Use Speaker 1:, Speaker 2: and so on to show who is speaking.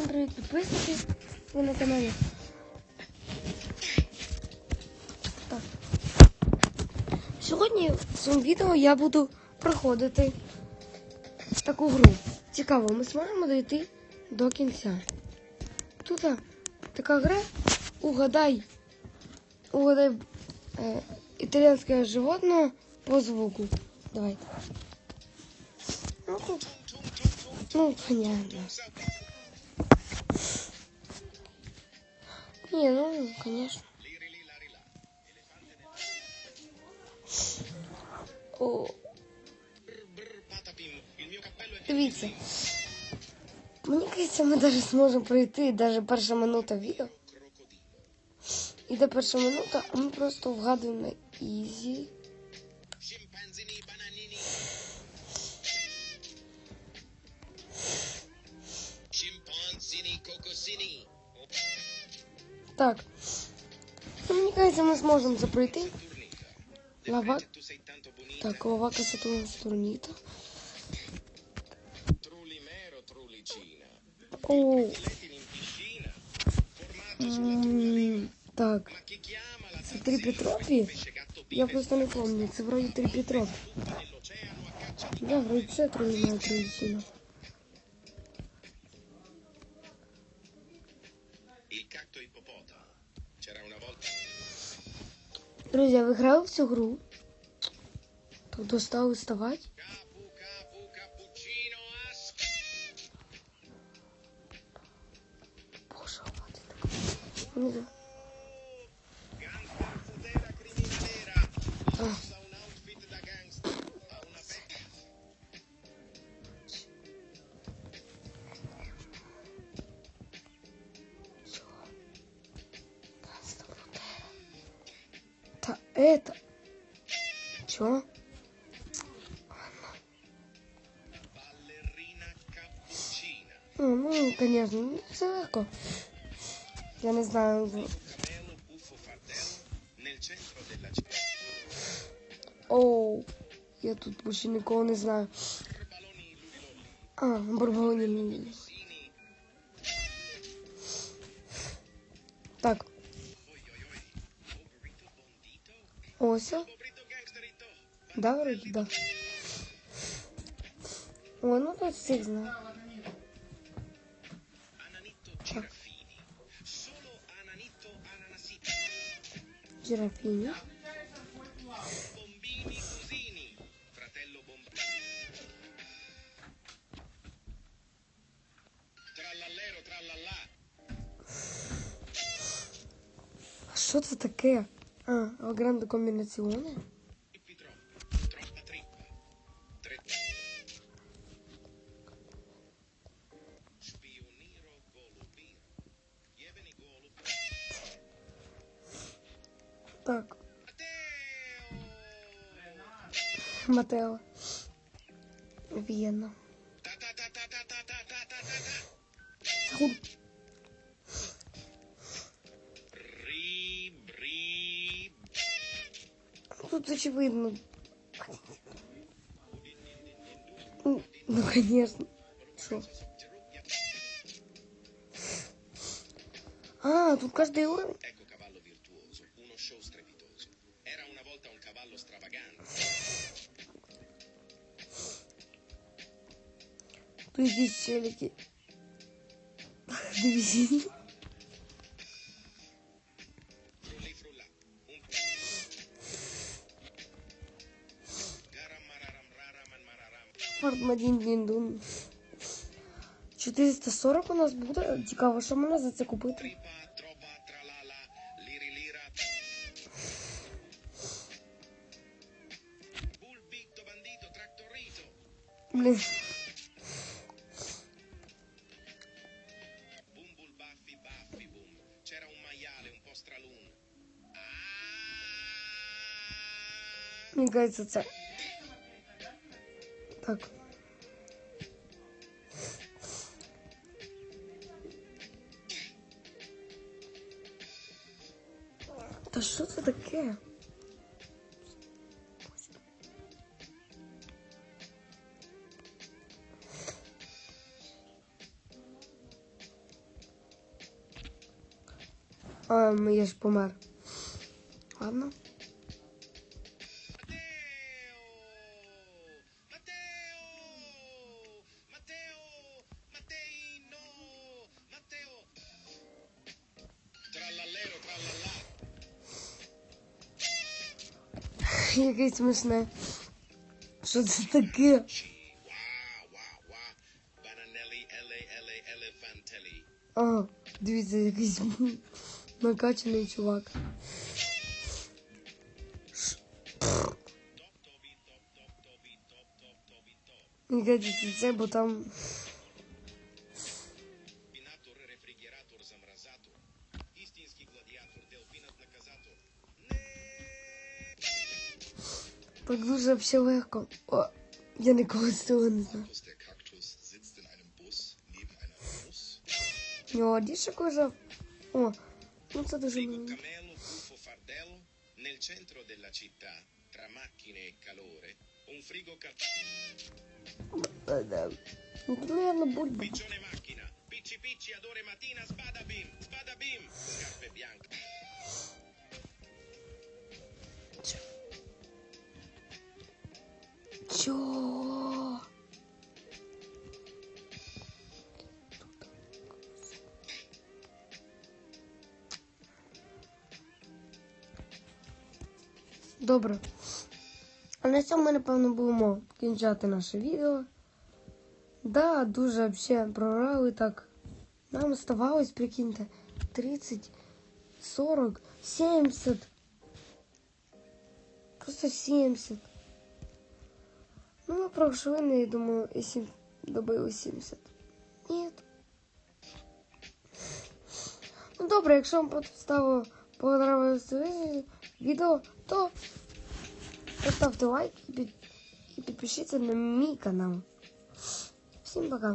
Speaker 1: Всім привіт, підписники. Ви на каналі. Так. Сьогодні в цьому відео я буду проходити таку гру. Цікаво, ми зможемо дійти до кінця. Тут така гра. Угадай. Угадай е, італійське животне по звуку. Давайте. Ну. Ну, понятно. Не, ну, конечно. О, дивіться. Мені кажеться, ми навіть зможемо пройти навіть перша минута відео. Іде перша минута, а ми просто вгадуємо на ізі. Так. Ну, мне кажется, мы сможем
Speaker 2: запрыгнуть.
Speaker 1: Лава... Так, лава
Speaker 2: красоту турнита.
Speaker 1: О. Так. Это три
Speaker 2: Петропи?
Speaker 1: Я просто не помню. Это вроде три
Speaker 2: Петропи.
Speaker 1: Да,
Speaker 2: вроде все трое на.
Speaker 1: Друзі, я виграв в цю гру. Тут став вставати. Боже, хватит. это? Чё? Ну, ну, конечно, не все легко. Я не знаю. Оу, я тут больше никого не знаю. А,
Speaker 2: барбалоні.
Speaker 1: Так. Ось. Да, вроде, да. О, ну тут всіх знаю.
Speaker 2: Так.
Speaker 1: Жирафіні. Що це таке? А, гранде комбінаціони?
Speaker 2: Trippi troppi. Troppa trippa. Tre. Spioniro golubiro. Jeveni golub.
Speaker 1: Так,
Speaker 2: Matteo!
Speaker 1: Матео. Вієна.
Speaker 2: Ta
Speaker 1: тут очевидно. Ну, ну конечно. Шо? А, тут каждый уровень. Тут здесь челики.
Speaker 2: Довезение. Фарт дін
Speaker 1: дін дун 440 у нас буде. Цікаво, що можна за це купити. Блін. Мне кажется, це. Так. Та що це таке? А, я ж помер. Ладно. Яке смішне. Що це таке? Ага, дивіться, якийсь накачаний чувак. Мені кажеться, це, бо там так дуже взагалі легко. О, я ніколи цього не знаю. О, дійсно кожа. О, ну це дуже мило.
Speaker 2: Nel centro della città, tra macchine e calore, un frigo ca...
Speaker 1: Е, да. Ну, тут, наверно, бульба.
Speaker 2: Piccione macchina, picci picci, adore mattina, spada
Speaker 1: Добре. А на цьому ми, напевно, будемо кінчати наше відео. Да, дуже взагалі прорали так. Нам оставалось, прикиньте, 30, 40, 70. Просто 70. Ну, ми пройшли, не думаю, якщо добили 70. Ні. Ну добре, якщо вам поставило понравилось відео, то поставте лайк и подпишитесь на мой канал. Всем пока.